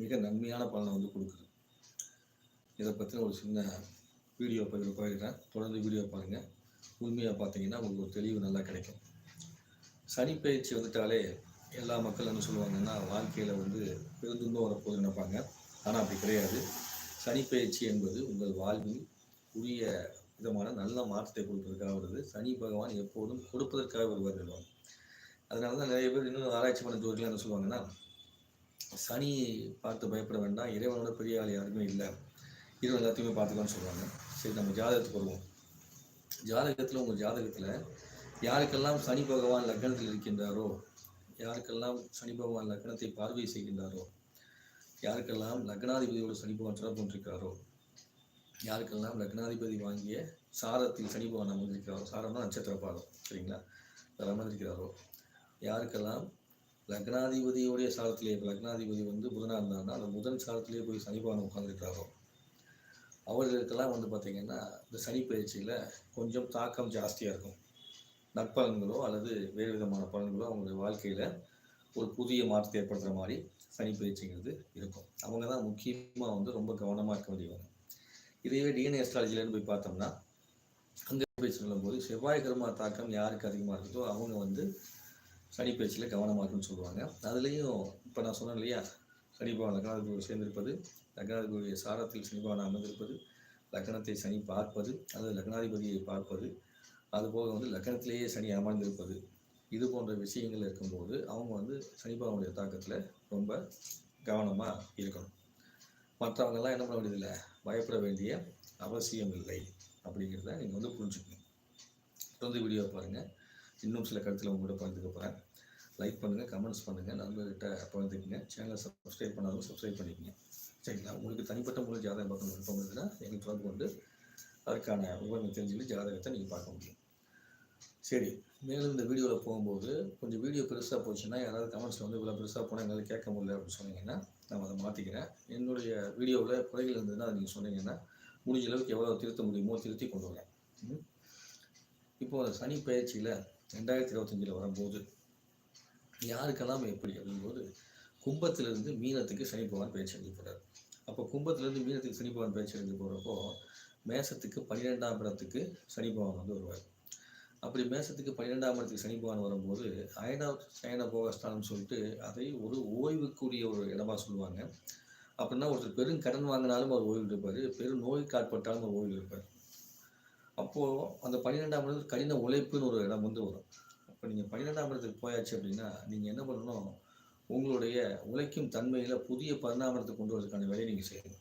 மிக நன்மையான பலனை வந்து கொடுக்குது. இதை பற்றின ஒரு சின்ன வீடியோ பகிர பகிர்றேன். தொடர்ந்து வீடியோ பாருங்கள் உண்மையாக பார்த்தீங்கன்னா உங்களுக்கு ஒரு தெளிவு நல்லா கிடைக்கும். சனி பயிற்சி வந்துட்டாலே எல்லா மக்கள் என்ன சொல்லுவாங்கன்னா வாழ்க்கையில் வந்து பெருந்துன்பம் வரப்போது நினைப்பாங்க. ஆனால் அப்படி கிடையாது. சனி பயிற்சி என்பது உங்கள் வாழ்வில் உரிய விதமான நல்ல மாற்றத்தை கொடுப்பதற்காக வருது. சனி பகவான் எப்போதும் கொடுப்பதற்காக வருவார் அதனால தான் நிறைய பேர் இன்னும் ஆராய்ச்சி பண்ண ஜோதிகள் என்ன சொல்லுவாங்கன்னா சனி பார்த்து பயப்பட வேண்டாம். இறைவனோட பெரிய ஆள் யாருமே இல்லை. இறைவன் எல்லாத்தையுமே பார்த்துக்கலாம்னு சொல்லுவாங்க சரி நம்ம ஜாதகத்துக்கு வருவோம். ஜாதகத்தில் உங்கள் ஜாதகத்தில் யாருக்கெல்லாம் சனி பகவான் லக்னத்தில் இருக்கின்றாரோ யாருக்கெல்லாம் சனி பகவான் லக்னத்தை பார்வை செய்கின்றாரோ யாருக்கெல்லாம் லக்னாதிபதியோடு சனி பகவான் தொடர்பு கொண்டிருக்கிறாரோ யாருக்கெல்லாம் லக்னாதிபதி வாங்கிய சாரத்தில் சனி பகவான் அமர்ந்திருக்கிறாரோ சாரம்னா நட்சத்திர பாதம் சரிங்களா? அதில் அமர்ந்திருக்கிறாரோ யாருக்கெல்லாம் லக்னாதிபதியோடைய சாலத்திலே இப்போ லக்னாதிபதி வந்து புதனாக இருந்தாங்கன்னா அந்த புதன் சாலத்திலேயே போய் சனி உட்காந்துருக்காரோ அவர்களுக்கெல்லாம் வந்து பார்த்திங்கன்னா இந்த சனி பயிற்சியில் கொஞ்சம் தாக்கம் ஜாஸ்தியாக இருக்கும். நற்பலன்களோ அல்லது வேறு விதமான பலன்களோ அவங்களுடைய வாழ்க்கையில் ஒரு புதிய மாற்றத்தை ஏற்படுத்துகிற மாதிரி சனி பயிற்சிங்கிறது இருக்கும். அவங்க தான் முக்கியமாக வந்து ரொம்ப கவனமாக இருக்க வேண்டியவங்க இதையே டிஎன்ஏ அஸ்ட்ராலஜிலன்னு போய் பார்த்தோம்னா அங்கே போய் சொல்லும்போது செவ்வாய் கிரம தாக்கம் யாருக்கு அதிகமாக இருக்குதோ அவங்க வந்து சனி பயிற்சியில் கவனமாக இருக்குன்னு சொல்லுவாங்க. அதுலேயும் இப்போ நான் சொன்னேன் இல்லையா? சனிபவன் பகவான் சேர்ந்திருப்பது லக்னாதிபதியுடைய சாரத்தில் சனிபவன் அமர்ந்திருப்பது லக்னத்தை சனி பார்ப்பது அல்லது லக்னாதிபதியை பார்ப்பது அதுபோக வந்து லக்னத்திலேயே சனி அமர்ந்திருப்பது இது போன்ற விஷயங்கள் இருக்கும்போது அவங்க வந்து சனிபவனுடைய தாக்கத்தில் ரொம்ப கவனமாக இருக்கணும். மற்றவங்கெல்லாம் என்ன பண்ண வேண்டியதில்லை? பயப்பட வேண்டிய அவசியம் இல்லை அப்படிங்கிறத நீங்கள் வந்து புரிஞ்சுக்கணும். தொடர்ந்து வீடியோ பாருங்கள் இன்னும் சில கருத்தில் உங்கள்கிட்ட பகிர்ந்துக்க போகிறேன் லைக் பண்ணுங்கள் கமெண்ட்ஸ் பண்ணுங்கள் நண்பர்கிட்ட பகிர்ந்துக்குங்க. சேனலை சப்ஸ்கிரைப் பண்ணாலும் சப்ஸ்கிரைப் பண்ணிக்கங்க. சரிங்களா? உங்களுக்கு தனிப்பட்ட முறையில் ஜாதகம் பார்க்கணும் விருப்பம் இருந்ததுன்னா எங்களுக்கு தொடர்பு கொண்டு அதற்கான விவரங்கள் தெரிஞ்சுக்கிட்டு ஜாதகத்தை நீங்கள் பார்க்க முடியும். சரி மேலும் இந்த வீடியோவில் போகும்போது கொஞ்சம் வீடியோ பெருசாக போச்சுன்னா யாராவது கமெண்ட்ஸில் வந்து இவ்வளோ பெருசாக போனால் எங்களால் கேட்க முடியல அப்படின்னு சொன்னீங்கன்னா நான் அதை மாற்றிக்கிறேன் என்னுடைய வீடியோவில் குறைகள் இருந்ததுன்னா அதை நீங்கள் சொன்னீங்கன்னா முடிஞ்ச அளவுக்கு எவ்வளோ திருத்த முடியுமோ திருத்தி கொண்டு வரேன். ம்? சனி பயிற்சியில் ரெண்டாயிரத்தி இருபத்தஞ்சில் வரும்போது யாருக்கெல்லாம் எப்படி அப்படிங்கும்போது கும்பத்திலிருந்து மீனத்துக்கு சனி பகவான் பயிற்சி அடைஞ்சு போகிறார் அப்போ கும்பத்திலிருந்து மீனத்துக்கு சனி பகவான் பயிற்சி அடைஞ்சு போகிறப்போ மேசத்துக்கு பன்னிரெண்டாம் இடத்துக்கு சனி பகவான் வந்து வருவார். அப்படி மேசத்துக்கு பன்னிரெண்டாம் இடத்துக்கு சனி பகவான் வரும்போது அயன சயன போகஸ்தானம் சொல்லிட்டு அதை ஒரு ஓய்வுக்குரிய ஒரு இடமா சொல்லுவாங்க. அப்படின்னா ஒருத்தர் பெரும் கடன் வாங்கினாலும் அவர் ஓய்வு இருப்பார் பெரும் நோய் ஆட்பட்டாலும் அவர் ஓய்வு இருப்பார் அப்போது அந்த பன்னிரெண்டாம் இடத்துல கடின உழைப்புன்னு ஒரு இடம் வந்து வரும். இப்போ நீங்கள் பன்னிரெண்டாம் இடத்துக்கு போயாச்சு அப்படின்னா நீங்கள் என்ன பண்ணணும்? உங்களுடைய உழைக்கும் தன்மையில் புதிய பரிணாமத்தை கொண்டு வரதுக்கான வேலையை நீங்கள் செய்யணும்.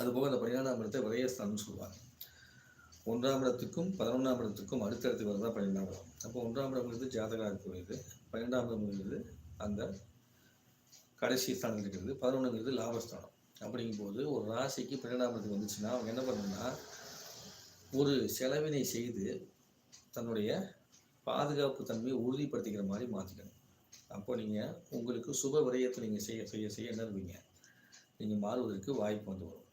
அதுபோக அந்த பன்னிரெண்டாம் இடத்தை விரயஸ்தானம்னு சொல்லுவாங்க. ஒன்றாம் இடத்துக்கும் பதினொன்றாம் இடத்துக்கும் அடுத்தடுத்து வரதான் பன்னிரெண்டாம் இடம். அப்போ ஒன்றாம் இடம்ங்கிறது ஜாதகா இருக்கிறது பன்னெண்டாம் இடம்ங்கிறது அந்த கடைசி ஸ்தானம் இருக்கிறது. பதினொன்றுங்கிறது லாபஸ்தானம். அப்படிங்கும்போது ஒரு ராசிக்கு பன்னிரெண்டாம் இடத்துக்கு வந்துச்சுன்னா அவங்க என்ன பண்ணணும்னா ஒரு செலவினை செய்து தன்னுடைய பாதுகாப்பு தன்மையை உறுதிப்படுத்திக்கிற மாதிரி மாற்றிக்கணும் அப்போ நீங்கள் உங்களுக்கு சுப விரயத்தை நீங்கள் செய்ய செய்ய செய்ய நிறுவீங்க நீங்கள் மாறுவதற்கு வாய்ப்பு வந்து வரும்.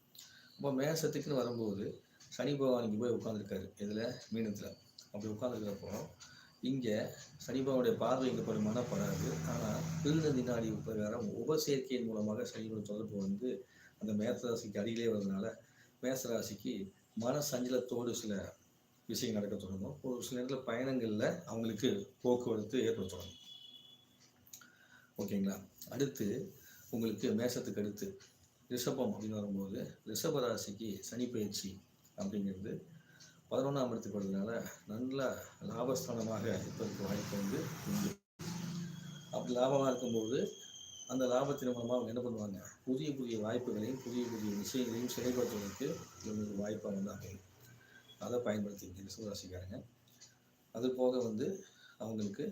அப்போ மேசத்துக்குன்னு வரும்போது சனி பகவானுக்கு போய் உட்காந்துருக்காரு இதில் மீனத்தில். அப்படி உட்காந்துருக்கிறப்போ இங்கே சனி பகவானுடைய பார்வை இங்கே படுமானா படாது ஆனால் பிருந்த நாடி பிரகாரம் உபசேர்க்கையின் மூலமாக சனியோட தொடர்பு வந்து அந்த மேசராசிக்கு அடியிலே வர்றதுனால மேசராசிக்கு மன சஞ்சலத்தோடு சில விஷயங்கள் நடக்க தொடங்கும். ஒரு சில நேரத்தில் பயணங்களில் அவங்களுக்கு போக்குவரத்து ஏற்பட தொடங்கும். ஓகேங்களா? அடுத்து உங்களுக்கு மேசத்துக்கு அடுத்து ரிஷபம் அப்படின்னு வரும்போது ரிஷப ராசிக்கு சனி பயிற்சி அப்படிங்கிறது பதினொன்றாம் இடத்துக்கு வருதுனால நல்ல லாபஸ்தானமாக இருப்பதற்கு வாய்ப்பு வந்து உண்டு. அப்படி லாபமாக இருக்கும்போது அந்த லாபத்தின் மூலமாக அவங்க என்ன பண்ணுவாங்க? புதிய புதிய வாய்ப்புகளையும் புதிய புதிய விஷயங்களையும் செயல்படுத்துவதற்கு இவங்களுக்கு வாய்ப்பாக வந்து அமையும் அதை பயன்படுத்திங்க ரிஷபராசிக்காரங்க அது போக வந்து அவங்களுக்கு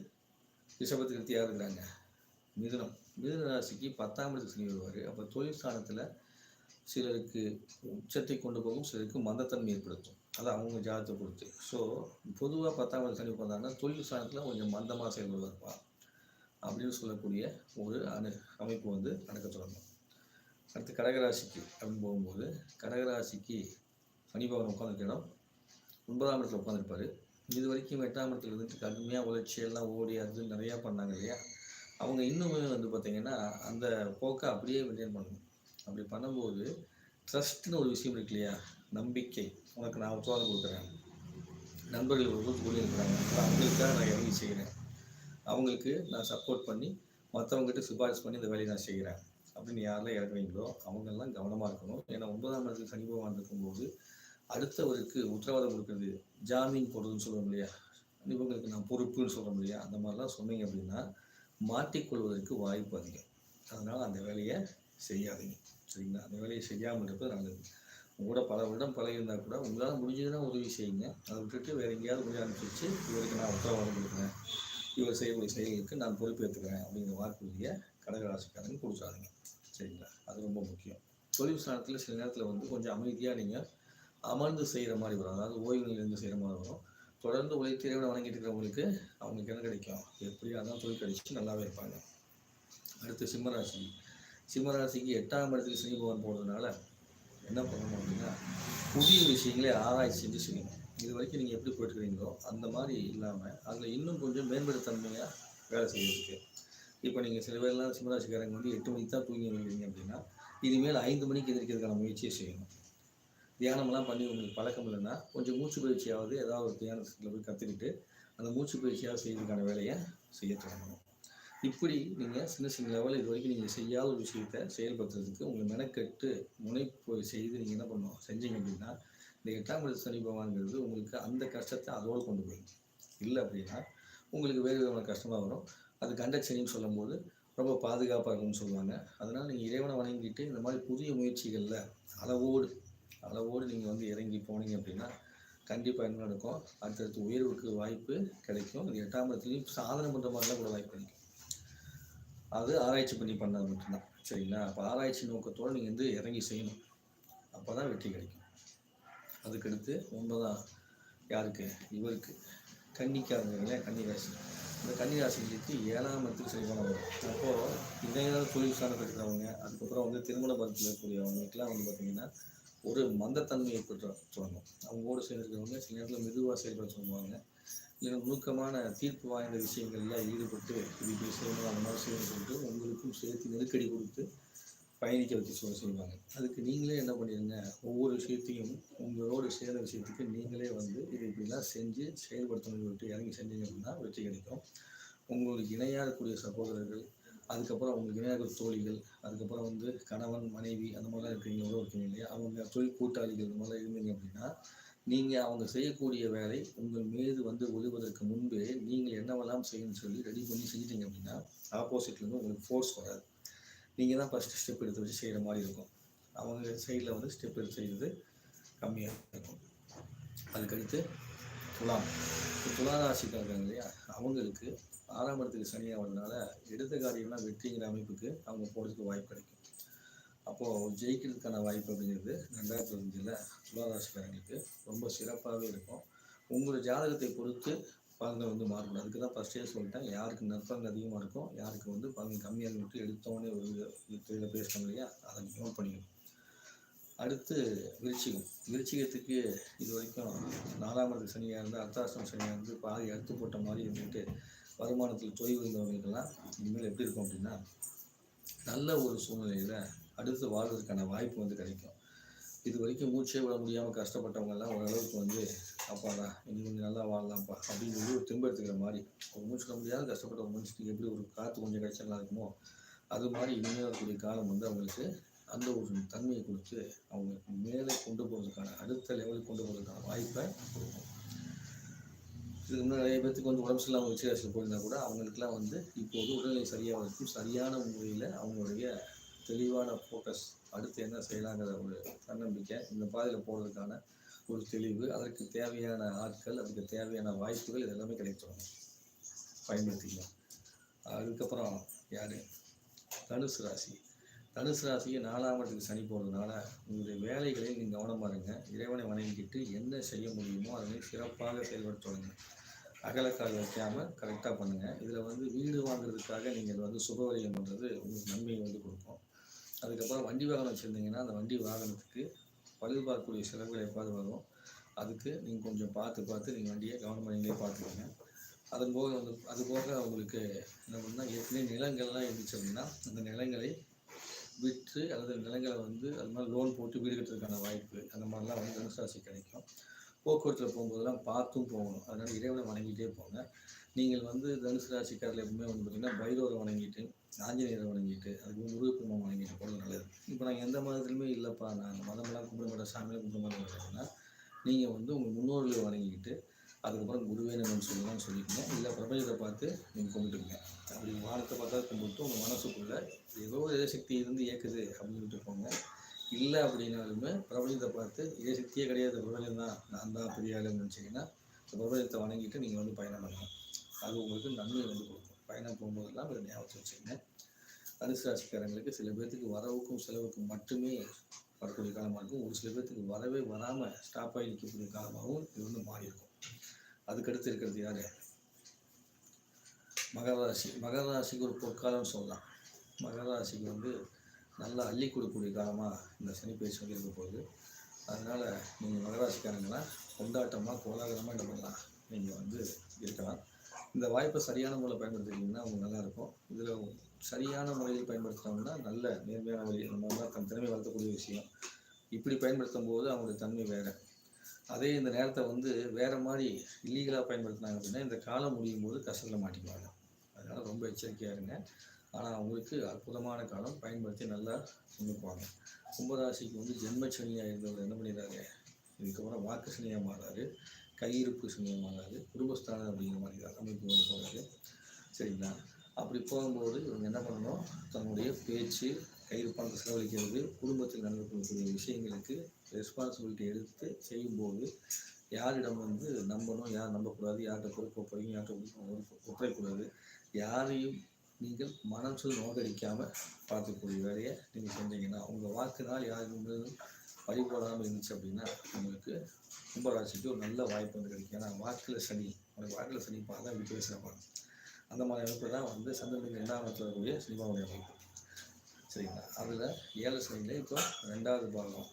ரிஷபத்துக்கு அடுத்து இருக்கிறாங்க. மிதுனம். மிதுன ராசிக்கு பத்தாம் இடத்துக்கு சனி வருவார். அப்போ தொழில் ஸ்தானத்தில் சிலருக்கு உச்சத்தை கொண்டு போகும் சிலருக்கு மந்தத்தன்மை ஏற்படுத்தும். அது அவங்க ஜாதகத்தை பொறுத்து. ஸோ பொதுவாக பத்தாம் இடத்துல சனி உட்காந்தாங்கன்னா தொழில் ஸ்தானத்தில் கொஞ்சம் மந்தமாக செயல்படுவார்ப்பா. அப்படின்னு சொல்லக்கூடிய ஒரு அணு அமைப்பு வந்து நடக்க தொடங்கும். அடுத்து கடகராசிக்கு அப்படின்னு போகும்போது கடகராசிக்கு சனி பகவான் உட்காந்துருக்க இடம் ஒன்பதாம் இடத்துல உட்காந்துருப்பாரு இது வரைக்கும் எட்டாம் இடத்துல இருந்துட்டு கடுமையாக உழைச்சி எல்லாம் ஓடி அது நிறையா பண்ணாங்க இல்லையா? அவங்க இன்னுமே வந்து பார்த்தீங்கன்னா அந்த போக்கை அப்படியே மெயின்டைன் பண்ணணும். அப்படி பண்ணும்போது ட்ரஸ்ட்னு ஒரு விஷயம் இருக்கு இல்லையா? நம்பிக்கை. உனக்கு நான் உத்தரவாதம் கொடுக்குறேன். நண்பர்கள் ஒரு கூலி இருக்கிறாங்க. அவங்களுக்காக நான் இறங்கி செய்கிறேன். அவங்களுக்கு நான் சப்போர்ட் பண்ணி மற்றவங்ககிட்ட சிபாரிசு பண்ணி இந்த வேலையை நான் செய்கிறேன். அப்படின்னு யாரெல்லாம் இறங்குவீங்களோ அவங்கெல்லாம் கவனமாக இருக்கணும். ஏன்னா ஒன்பதாம் இடத்துல சனி பகவான் இருக்கும்போது அடுத்தவருக்கு உத்தரவாதம் கொடுக்குறது ஜாமீன் போடுறதுன்னு சொல்லுவோம் இல்லையா? இவங்களுக்கு நான் பொறுப்புன்னு சொல்கிறோம் இல்லையா? அந்த மாதிரிலாம் சொன்னீங்க அப்படின்னா மாட்டிக்கொள்வதற்கு வாய்ப்பு அதிகம். அதனால் அந்த வேலையை செய்யாதீங்க. சரிங்களா? அந்த வேலையை செய்யாமல் இருப்பது நல்லது. உங்கள் கூட பல வருடம் பழகியிருந்தால் கூட உங்களால் முடிஞ்சதுன்னா உதவி செய்யுங்க. அதை விட்டுட்டு வேறு எங்கேயாவது போய் அனுப்பிச்சு இவருக்கு நான் உத்தரவாதம் கொடுக்குறேன். இவர் செய்யக்கூடிய செயலுக்கு நான் பொறுப்பேற்றுக்கிறேன் அப்படிங்கிற வாக்குறுதியை கடகராசிக்காரங்க கொடுத்துறாதீங்க சரிங்களா? அது ரொம்ப முக்கியம். தொழில் ஸ்தானத்தில் சில நேரத்தில் வந்து கொஞ்சம் அமைதியாக நீங்கள் அமர்ந்து செய்கிற மாதிரி வரும். அதாவது ஓய்வு நிலையிலிருந்து செய்கிற மாதிரி வரும். தொடர்ந்து உழைத்து இறைவனை வணங்கிட்டு இருக்கிறவங்களுக்கு அவங்களுக்கு என்ன கிடைக்கும். எப்படியா அதான் தொழில் கிடைச்சி நல்லாவே இருப்பாங்க. அடுத்து சிம்மராசி. சிம்மராசிக்கு எட்டாம் இடத்துக்கு சனி பகவான் போகிறதுனால என்ன பண்ணணும் அப்படின்னா புதிய விஷயங்களை ஆராய்ச்சி செஞ்சு செய்யணும். இது வரைக்கும் நீங்கள் எப்படி போயிட்டுருக்கீங்களோ அந்த மாதிரி இல்லாமல் அதில் இன்னும் கொஞ்சம் மேம்படுத்தன்மையாக வேலை செய்யறதுக்கு. இப்போ நீங்கள் சில பேர்லாம் சிம்மராசிக்காரங்க வந்து எட்டு மணிக்கு தான் தூங்கி எழுதுறீங்க அப்படின்னா இனிமேல் ஐந்து மணிக்கு எதிர்க்கிறதுக்கான முயற்சியை செய்யணும். தியானம்லாம் பண்ணி உங்களுக்கு பழக்கம் இல்லைன்னா கொஞ்சம் மூச்சு பயிற்சியாவது ஏதாவது ஒரு தியானத்தில் போய் கற்றுக்கிட்டு அந்த மூச்சு பயிற்சியாக செய்யறதுக்கான வேலையை செய்ய தொடங்கணும். இப்படி நீங்கள் சின்ன சின்ன லெவலில் இது வரைக்கும் நீங்கள் செய்யாத ஒரு விஷயத்தை செயல்படுத்துறதுக்கு உங்களை மெனக்கெட்டு முனைப்பு செய்து நீங்கள் என்ன பண்ணணும்? செஞ்சீங்க அப்படின்னா இந்த எட்டாம் இடத்து சனி பகவான்ங்கிறது உங்களுக்கு அந்த கஷ்டத்தை அதோடு கொண்டு போயிடும். இல்லை அப்படின்னா உங்களுக்கு வேறு விதமான கஷ்டமாக வரும். அது கண்டச்சனின்னு சொல்லும்போது ரொம்ப பாதுகாப்பாக இருக்கும்னு சொல்லுவாங்க. அதனால் நீங்கள் இறைவனை வணங்கிட்டு இந்த மாதிரி புதிய முயற்சிகளில் அளவோடு அளவோடு நீங்கள் வந்து இறங்கி போனீங்க அப்படின்னா கண்டிப்பாக என்ன நடக்கும்? அடுத்தடுத்து உயர்வுக்கு வாய்ப்பு கிடைக்கும். இது எட்டாம் இடத்துலையும் சாதனை பண்ணுற மாதிரிலாம் கூட வாய்ப்பு கிடைக்கும். அது ஆராய்ச்சி பண்ணி பண்ணது மட்டும்தான். சரிங்களா? அப்போ ஆராய்ச்சி நோக்கத்தோடு நீங்கள் வந்து இறங்கி செய்யணும். அப்போ தான் வெற்றி கிடைக்கும். அதுக்கடுத்து ஒன்பதாம் யாருக்கு? இவருக்கு. கன்னிக்காரங்க கன்னிராசி. இந்த கன்னிராசிகளுக்கு ஏழாம் இடத்துக்கு செய்வாங்க வரும். அப்போது இதே தொழில் சார்ந்து இருக்கிறவங்க அதுக்கப்புறம் வந்து திருமண பருத்தில் இருக்கக்கூடியவங்களுக்குலாம் வந்து பார்த்திங்கன்னா ஒரு மந்தத்தன்மையை ஏற்பட்டு தொடங்கும். அவங்களோட சேர்ந்துருக்கிறவங்க சில நேரத்தில் மெதுவாக செயல்பட சொல்லுவாங்க. இல்லை நுணுக்கமான தீர்ப்பு வாய்ந்த விஷயங்கள்ல ஈடுபட்டு இது இப்படி செய்யணும் அந்த மாதிரி செய்யணும் சொல்லிட்டு உங்களுக்கும் சேர்த்து நெருக்கடி கொடுத்து பயணிக்க வச்சு சொல்ல செய்வாங்க அதுக்கு நீங்களே என்ன பண்ணிடுங்க ஒவ்வொரு விஷயத்தையும் உங்களோட சேர்ந்த விஷயத்துக்கு நீங்களே வந்து இது இப்படிலாம் செஞ்சு செயல்படுத்தணும்னு சொல்லிட்டு இறங்கி செஞ்சீங்க அப்படின்னா வெற்றி கிடைக்கும். உங்களுக்கு இணையாக கூடிய சகோதரர்கள் அதுக்கப்புறம் அவங்களுக்கு இணையாக தோழிகள். அதுக்கப்புறம் வந்து கணவன் மனைவி அந்த மாதிரிலாம் இருக்கீங்க உறவு இருக்கீங்க இல்லையா? அவங்க தொழில் கூட்டாளிகள் இந்த மாதிரிலாம் இருந்தீங்க அப்படின்னா நீங்கள் அவங்க செய்யக்கூடிய வேலை உங்கள் மீது வந்து ஒழுவதற்கு முன்பே நீங்கள் என்னவெல்லாம் செய்யணும்னு சொல்லி ரெடி பண்ணி செஞ்சிட்டீங்க அப்படின்னா ஆப்போசிட்லேருந்து உங்களுக்கு ஃபோர்ஸ் வராது. நீங்கள் தான் ஃபஸ்ட்டு ஸ்டெப் எடுத்து வச்சு செய்கிற மாதிரி இருக்கும். அவங்க சைடில் வந்து ஸ்டெப் எடுத்து செய்கிறது கம்மியாக இருக்கும். அதுக்கடுத்து துலாம். இப்போ துலா ராசிக்காரங்க இருக்காங்க இல்லையா? அவங்களுக்கு ஆறாம் இடத்துக்கு சனியாக வரதுனால எடுத்த காரியம்லாம் வெற்றிங்கிற அமைப்புக்கு அவங்க போகிறதுக்கு வாய்ப்பு கிடைக்கும். அப்போது ஜெயிக்கிறதுக்கான வாய்ப்பு அப்படிங்கிறது ரெண்டாயிரத்தி பதினஞ்சில் துளாராசிக்காரங்களுக்கு ரொம்ப சிறப்பாகவே இருக்கும். உங்களோட ஜாதகத்தை பொறுத்து பங்கு வந்து மாறுபடும் அதுக்கு தான் ஃபஸ்ட்டே சொல்லிட்டேன். யாருக்கு நற்பலன் அதிகமாக இருக்கும் யாருக்கு வந்து பலன் கம்மியாக விட்டு எடுத்தோடனே ஒரு இதில் பேசணும் இல்லையா அதை நோட் பண்ணிக்கணும். அடுத்து விருச்சிகம். விருச்சிகத்துக்கு இது வரைக்கும் நாலாம் இடத்துக்கு சனியாக இருந்து அர்த்தாசிரம் சனியாக இருந்து பாதி அடுத்து போட்ட மாதிரி இருந்துட்டு வருமானத்தில் தொய்வு இருந்தவங்களுக்கெல்லாம் இனிமேல் எப்படி இருக்கும் அப்படின்னா நல்ல ஒரு சூழ்நிலையில் அடுத்து வாழ்வதற்கான வாய்ப்பு வந்து கிடைக்கும். இது வரைக்கும் மூச்சே விட முடியாமல் கஷ்டப்பட்டவங்கெல்லாம் ஓரளவுக்கு வந்து அப்பாடா இனி கொஞ்சம் நல்லா வாழலாம்ப்பா அப்படின்னு சொல்லி ஒரு திரும்ப எடுத்துக்கிற மாதிரி ஒரு மூச்சு விட முடியாத கஷ்டப்பட்ட மனுஷனுக்கு எப்படி ஒரு காற்று கொஞ்சம் கிடைச்சலாம் இருக்குமோ அது மாதிரி இனிமேல் இருக்கக்கூடிய காலம் வந்து அவங்களுக்கு அந்த ஒரு தன்மையை கொடுத்து அவங்களுக்கு மேலே கொண்டு போகிறதுக்கான அடுத்த லெவலுக்கு கொண்டு போகிறதுக்கான வாய்ப்பை கொடுக்கும். இதுக்கு முன்னாடி நிறைய பேருக்கு வந்து உடம்பு சரியில்லாமல் வச்சு போயிருந்தா கூட அவங்களுக்குலாம் வந்து இப்போது உடல்நிலை சரியாகிறதுக்கும் சரியான முறையில் அவங்களுடைய தெளிவான ஃபோக்கஸ் அடுத்து என்ன செய்யலாங்கிற ஒரு தன்னம்பிக்கை இந்த பாதையில் போகிறதுக்கான ஒரு தெளிவு அதற்கு தேவையான ஆட்கள் அதுக்கு தேவையான வாய்ப்புகள் இது எல்லாமே கிடைச்சிடும் பயன்படுத்திக்கலாம். அதுக்கப்புறம் யார்? தனுசு ராசி. தனுசு ராசிக்கு நாலாம் இடத்துக்கு சனி போகிறதுனால உங்களுடைய வேலைகளை நீங்கள் கவனமாக இருங்க இறைவனை வணங்கிட்டு என்ன செய்ய முடியுமோ அதனை சிறப்பாக செயல்பட தொடங்க. அகலக்கால் வைக்காமல் கரெக்டாக பண்ணுங்கள் இதில் வந்து வீடு வாங்குறதுக்காக நீங்கள் வந்து சுபவரியம் பண்ணுறது உங்களுக்கு நன்மையை வந்து கொடுக்கும். அதுக்கப்புறம் வண்டி வாகனம் வச்சுருந்தீங்கன்னா அந்த வண்டி வாகனத்துக்கு பழுது பார்க்கக்கூடிய செலவுகள் எப்பாவது வரும். அதுக்கு நீங்கள் கொஞ்சம் பார்த்து பார்த்து நீங்கள் வண்டியை கவனமாக நீங்களே பார்த்துக்கோங்க. அதன் போக வந்து அது போக என்ன பண்ணால் ஏற்கனவே நிலங்கள்லாம் இருந்துச்சு அப்படின்னா அந்த நிலங்களை விற்று அல்லது நிலங்களை வந்து அது மாதிரி லோன் போட்டு வீடு கட்டுறதுக்கான வாய்ப்பு அந்த மாதிரிலாம் வந்து தனுசு ராசி கிடைக்கும். போக்குவரத்தில் போகும்போதெல்லாம் பார்த்தும் போகணும். அதனால் இறைவனை வணங்கிட்டே போங்க. நீங்கள் வந்து தனுசு ராசிக்காரில் எப்பவுமே வந்து பார்த்திங்கன்னா பைரவரை வணங்கிட்டு ஆஞ்சநேயரை வணங்கிட்டு அதுக்கு முருகப்பெருமான் வணங்கிட்டு போகிறது நல்லது. இப்போ நாங்கள் எந்த மதத்துலையுமே இல்லைப்பா நான் மதமெல்லாம் கும்பிட மாட்டேன் சாமியெல்லாம் கும்பிட மாட்டேன் அப்படின்னா நீங்கள் வந்து உங்கள் முன்னோர்களை வணங்கிக்கிட்டு அதுக்கப்புறம் குருவே நம்ம சொல்லலாம்னு இல்லை பிரபஞ்சத்தை பார்த்து நீங்கள் கும்பிட்டுங்க அப்படி வானத்தை பார்த்தா கும்பிட்டு உங்கள் மனசுக்குள்ளே ஏதோ ஒரு சக்தி இருந்து இயக்குது அப்படின்னு சொல்லிட்டு போங்க இல்லை அப்படின்னாலுமே பிரபஞ்சத்தை பார்த்து இதே சக்தியே கிடையாது பிரபஞ்சம் தான். நான் தான் பெரிய ஆளுன்னு நினச்சிங்கன்னா அந்த பிரபஞ்சத்தை வணங்கிட்டு நீங்கள் வந்து பயணம் பண்ணலாம். அது உங்களுக்கு நன்மை வந்து கொடுக்கும். பயணம் போகும்போதெல்லாம் இதை ஞாபகத்தை வச்சுக்கோங்க. தனுசு ராசிக்காரங்களுக்கு சில பேர்த்துக்கு வரவுக்கும் செலவுக்கும் மட்டுமே வரக்கூடிய காலமாக இருக்கும். ஒரு சில பேர்த்துக்கு வரவே வராமல் ஸ்டாப் ஆகி நிற்கக்கூடிய காலமாகவும் இது வந்து மாறி இருக்கும் அதுக்கடுத்து இருக்கிறது யார்? மகராசி மகராசிக்கு ஒரு பொற்காலம்னு சொல்லலாம். மகராசிக்கு வந்து நல்லா அள்ளி கொடுக்கக்கூடிய காலமாக இந்த சனி வந்து இருக்க போகுது. அதனால் நீங்கள் மகராசிக்காரங்கன்னா கொண்டாட்டமாக கோலாகலமாக என்ன பண்ணலாம்? நீங்கள் வந்து இருக்கலாம். இந்த வாய்ப்பை சரியான முறையில் பயன்படுத்திக்கிட்டிங்கன்னா உங்களுக்கு நல்லாயிருக்கும் இதில் சரியான முறையில் பயன்படுத்தினோம்னா நல்ல நேர்மையான வழி நம்ம தான் தன் திறமை வளர்த்தக்கூடிய விஷயம். இப்படி பயன்படுத்தும் போது அவங்களுடைய தன்மை வேறு. அதே இந்த நேரத்தை வந்து வேறு மாதிரி இல்லீகலாக பயன்படுத்தினாங்க அப்படின்னா இந்த காலம் முடியும் போது கஷ்டத்தில் மாட்டிக்குவாங்க. அதனால் ரொம்ப எச்சரிக்கையாக இருங்க. ஆனால் அவங்களுக்கு அற்புதமான காலம் பயன்படுத்தி நல்லா முன்னுக்குவாங்க. கும்பராசிக்கு வந்து ஜென்ம சனியாக இருந்தவர் என்ன பண்ணிடுறாரு? இதுக்கப்புறம் வாக்கு சனியாக மாறாரு கையிருப்பு சனியாக மாறாரு குடும்பஸ்தானம் அப்படிங்கிற மாதிரி தான் அமைப்பு வந்து போகிறாரு சரிங்களா? அப்படி போகும்போது இவங்க என்ன பண்ணணும்? தன்னுடைய பேச்சு கையில் பணத்தை செலவழிக்கிறது. குடும்பத்தில் நடக்கக்கூடிய விஷயங்களுக்கு ரெஸ்பான்சிபிலிட்டி எடுத்து செய்யும்போது யாரிடம் வந்து நம்பணும் யார் நம்பக்கூடாது யார்கிட்ட கொடுக்க போகிறீங்க யார்கிட்ட பொறுப்பு யாரையும் நீங்கள் மனம் சொல்லி நோக்கடிக்காமல் பார்த்துக்கூடிய வேலையை நீங்கள் செஞ்சீங்கன்னா உங்கள் வாக்குனால் யாருக்கு வழிபடாமல் இருந்துச்சு அப்படின்னா உங்களுக்கு கும்பராசிக்கு ஒரு நல்ல வாய்ப்பு வந்து கிடைக்கும். ஏன்னா வாக்கில் சனி உனக்கு வாக்கில் சனி பார்த்தா இப்படி பேசுகிறப்பாங்க அந்த மாதிரி அமைப்பு தான் வந்து சந்திரனுக்கு இரண்டாம் இடத்துல இருக்கக்கூடிய சினிமாவுடைய அமைப்பு. சரிங்களா? அதில் ஏழு சனியில் இப்போ ரெண்டாவது பாகம்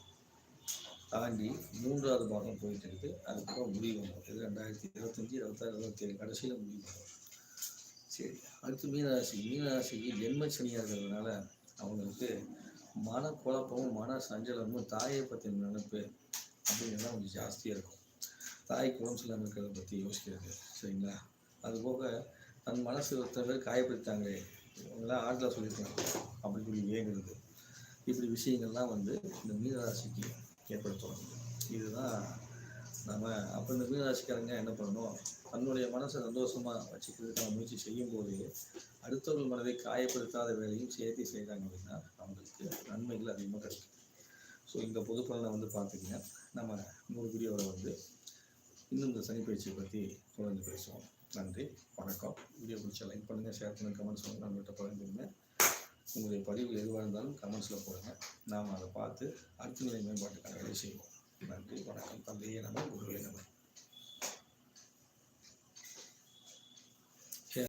தாண்டி மூன்றாவது பாகம் போயிட்டு இருக்குது அதுக்கப்புறம் முடிவு வரும் இது ரெண்டாயிரத்தி இருபத்தஞ்சி இருபத்தாறு இருபத்தேழு கடைசியில் முடிவு வரும் சரி அடுத்து மீனராசி. மீனராசிக்கு ஜென்ம சனியாக இருக்கிறதுனால அவங்களுக்கு மன குழப்பமும் மன சஞ்சலமும் தாயை பற்றின நினைப்பு அப்படிங்கிறது கொஞ்சம் ஜாஸ்தியாக இருக்கும். தாய் குளம் சரியில்லாமல் இருக்கிறத பற்றி யோசிக்கிறது சரிங்களா? அதுபோக தன் மனசு ஒருத்தர் பேர் காயப்படுத்தாங்களே இவங்களாம் ஆட்டில் சொல்லியிருக்கேன் அப்படி சொல்லி ஏங்குறது இப்படி விஷயங்கள்லாம் வந்து இந்த மீனராசிக்கு ஏற்படுத்தும் இதுதான் நம்ம அப்போ இந்த மீனராசிக்காரங்க என்ன பண்ணணும்? தன்னுடைய மனசை சந்தோஷமாக வச்சுக்கிறதுக்கான முயற்சி செய்யும் போது அடுத்தவர்கள் மனதை காயப்படுத்தாத வேலையும் சேர்த்து செய்கிறாங்க அப்படின்னா அவங்களுக்கு நன்மைகள் அதிகமாக கிடைக்கும். ஸோ இந்த பொது பலனை வந்து பார்த்துக்கிங்க. நம்ம நூறு வீடியோவில் வந்து இன்னும் இந்த சனி பயிற்சியை பற்றி தொடர்ந்து பேசுவோம். நன்றி. வணக்கம். வீடியோ பிடிச்ச லைக் பண்ணுங்கள் ஷேர் பண்ணுங்கள் கமெண்ட்ஸ் பண்ணுங்கள் நம்மகிட்ட பகிர்ந்துருங்க உங்களுடைய பதிவு எதுவாக இருந்தாலும் கமெண்ட்ஸில் போடுங்க. நாம் அதை பார்த்து அடுத்த நிலை மேம்பாட்டுக்கான வேலை செய்வோம். நன்றி. வணக்கம். தந்தையே நம்ம குருவே நம்ம